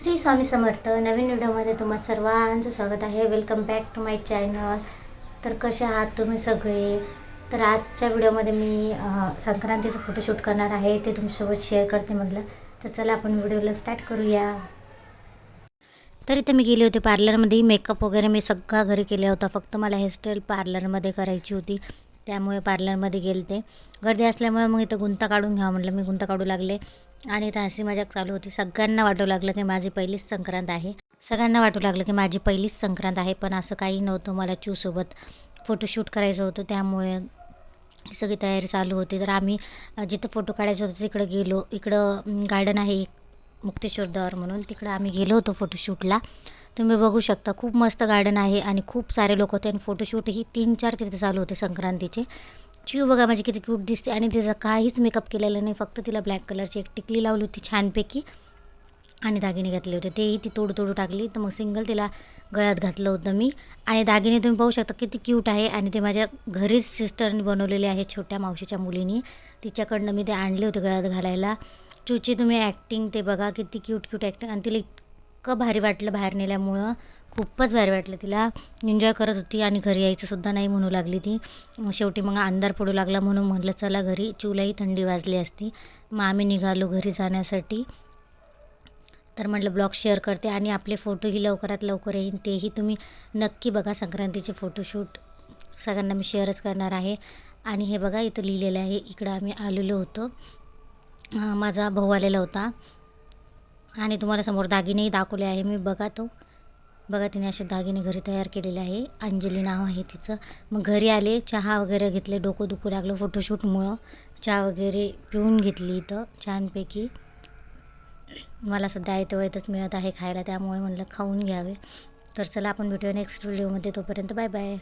श्री स्वामी समर्थ नवीन व्हिडिओमध्ये तुम्हा सर्वांचं स्वागत आहे. Welcome back to my channel तर कसे आहात तुम्ही सगळे? तर आजच्या व्हिडिओमध्ये मी संक्रांतीचं फोटोशूट करणार आहे. ते तुमच्यासोबत शेअर करते म्हटलं. तर चला आपण व्हिडिओला स्टार्ट करूया. तर इथे मी गेले होते पार्लरमध्ये मेकअप वगैरे मी सगळा घरी केला होता. फक्त मला हेअरस्टाईल पार्लरमध्ये करायची होती. त्यामुळे पार्लरमध्ये गेले ते. गर्दी असल्यामुळे मग इथं गुंता काढून घ्यावं म्हटलं. मी गुंता काढू लागले. आणि इथं हसी मजाक चालू होती. सगळ्यांना वाटू लागलं की माझी पहिलीच संक्रांत आहे. सगळ्यांना वाटू लागलं की माझी पहिलीच संक्रांत आहे. पण असं काही नव्हतं. मला चूसोबत फोटोशूट करायचं होतं. त्यामुळे सगळी तयारी चालू होती. तर आम्ही जिथं फोटो काढायचं होतं तिकडं गेलो. इकडं गार्डन आहे मुक्तेश्वर दर म्हणून. तिकडं आम्ही गेलो होतो फोटोशूटला. तुम्ही बघू शकता खूप मस्त गार्डन आहे आणि खूप सारे लोक होते. आणि फोटोशूटही तीन चार तिथे चालू होते संक्रांतीचे. चिव बघा माझी किती क्यूट दिसते. आणि तिचा काहीच मेकअप केलेला नाही. फक्त तिला ब्लॅक कलरची एक टिकली लावली होती छानपैकी. आणि दागिने घातले होते. तेही ती तोडू तोडू टाकली. तर मग सिंगल तिला गळ्यात घातलं होतं मी. आणि दागिने तुम्ही पाहू शकता किती क्यूट आहे. आणि ते माझ्या घरीच सिस्टरने बनवलेले आहे छोट्या मावशीच्या मुलीनी. तिच्याकडनं मी ते आणले होते गळ्यात घालायला. चूची तुम्ही ॲक्टिंग ते बघा किती क्यूट क्यूट ॲक्टिंग आणि तिला इतकं भारी वाटलं बाहेर नेल्यामुळं. खूपच भारी वाटलं तिला. एन्जॉय करत होती आणि घरी यायचंसुद्धा नाही म्हणू लागली ती. शेवटी मग अंधार पडू लागला म्हणून म्हटलं चला घरी चिवलाही थंडी वाजली असती. मग आम्ही निघालो घरी जाण्यासाठी. तर म्हटलं ब्लॉग शेअर करते आणि आपले फोटोही लवकरात लवकर येईन. तेही तुम्ही नक्की बघा संक्रांतीचे फोटोशूट सगळ्यांना मी शेअरच करणार आहे. आणि हे बघा इथं लिहिलेलं आहे इकडं आम्ही आलेलो होतो. माझा भाऊ आलेला होता. आणि तुम्हाला समोर दागिनेही दाखवले आहे. मी बघा तो. बघा तिने असे दागिने घरी तयार केलेले आहे. अंजली नाव आहे तिचं. मग घरी आले चहा वगैरे घेतले डोकं दुखू लागलं फोटोशूटमुळं चहा वगैरे पिऊन घेतली इथं छानपैकी. मला सध्या आहे वयतच मिळत आहे खायला त्यामुळे म्हणलं खाऊन घ्यावे. तर चला आपण भेटूया नेक्स्ट व्हिडिओमध्ये तोपर्यंत बाय बाय